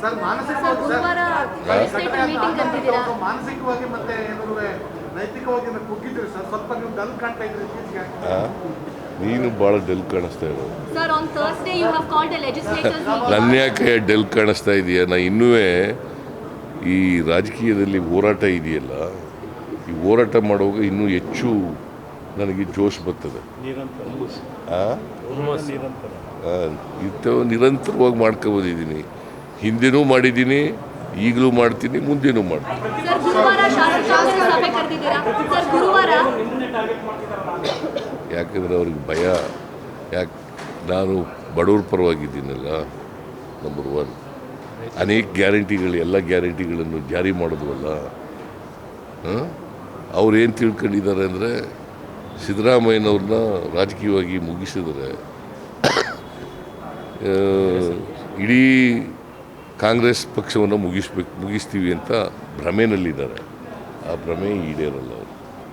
Sir ಮಾನಸಿಕವಾಗಿ ಮತ್ತೆ ಏನಾದ್ರು ನೈತಿಕವಾಗಿ ಕುಗ್ಗಿದ್ರಿ ಸರ್? ಸ್ವಲ್ಪ ನೀವು ಡಲ್ ಕಾಣ್ತಾ ಇದ್ರಿ ಇತ್ತೀಚೆಗೆ? ನೀನು ಭಾಳ ಡೆಲ್ ಕಾಣಿಸ್ತಾ ಇರೋದು. Sir on Thursday you have called a legislators meeting ನನ್ನ ಯಾಕೆ ಡೆಲ್ ಕಾಣಿಸ್ತಾ ಇದೆಯಾ? ನಾ ಇನ್ನೂ ಈ ರಾಜಕೀಯದಲ್ಲಿ ಹೋರಾಟ ಇದೆಯಲ್ಲ ಈ ಹೋರಾಟ ಮಾಡುವಾಗ ಇನ್ನೂ ಹೆಚ್ಚು ನನಗೆ ಜೋಶ್ ಬರ್ತದೆ. ಆ? ಆ, ಇಂಥವು ನಿರಂತರವಾಗಿ ಮಾಡ್ಕೊಬೋದಿದ್ದೀನಿ. ಹಿಂದೆನೂ ಮಾಡಿದ್ದೀನಿ ಈಗಲೂ ಮಾಡ್ತೀನಿ ಮುಂದೆನೂ ಮಾಡ್ತೀನಿ. ಯಾಕಂದರೆ ಅವ್ರಿಗೆ ಭಯ. ಯಾಕೆ ನಾನು ಬಡವ್ರ ಪರವಾಗಿದ್ದೀನಲ್ಲ ನಂಬರ್ ಒನ್ ಅನೇಕ ಗ್ಯಾರಂಟಿಗಳು ಎಲ್ಲ ಗ್ಯಾರಂಟಿಗಳನ್ನು ಜಾರಿ ಮಾಡಿದ್ವಲ್ಲ ಅವ್ರು ಏನು ತಿಳ್ಕೊಂಡಿದ್ದಾರೆ ಅಂದರೆ ಸಿದ್ದರಾಮಯ್ಯನವ್ರನ್ನ ರಾಜಕೀಯವಾಗಿ ಮುಗಿಸಿದರೆ ಇಡೀ ಕಾಂಗ್ರೆಸ್ ಪಕ್ಷವನ್ನು ಮುಗಿಸ್ಬೇಕು ಮುಗಿಸ್ತೀವಿ ಅಂತ ಭ್ರಮೆನಲ್ಲಿದ್ದಾರೆ. ಆ ಭ್ರಮೆ ಈಡೇರಲ್ಲ ಅವರು.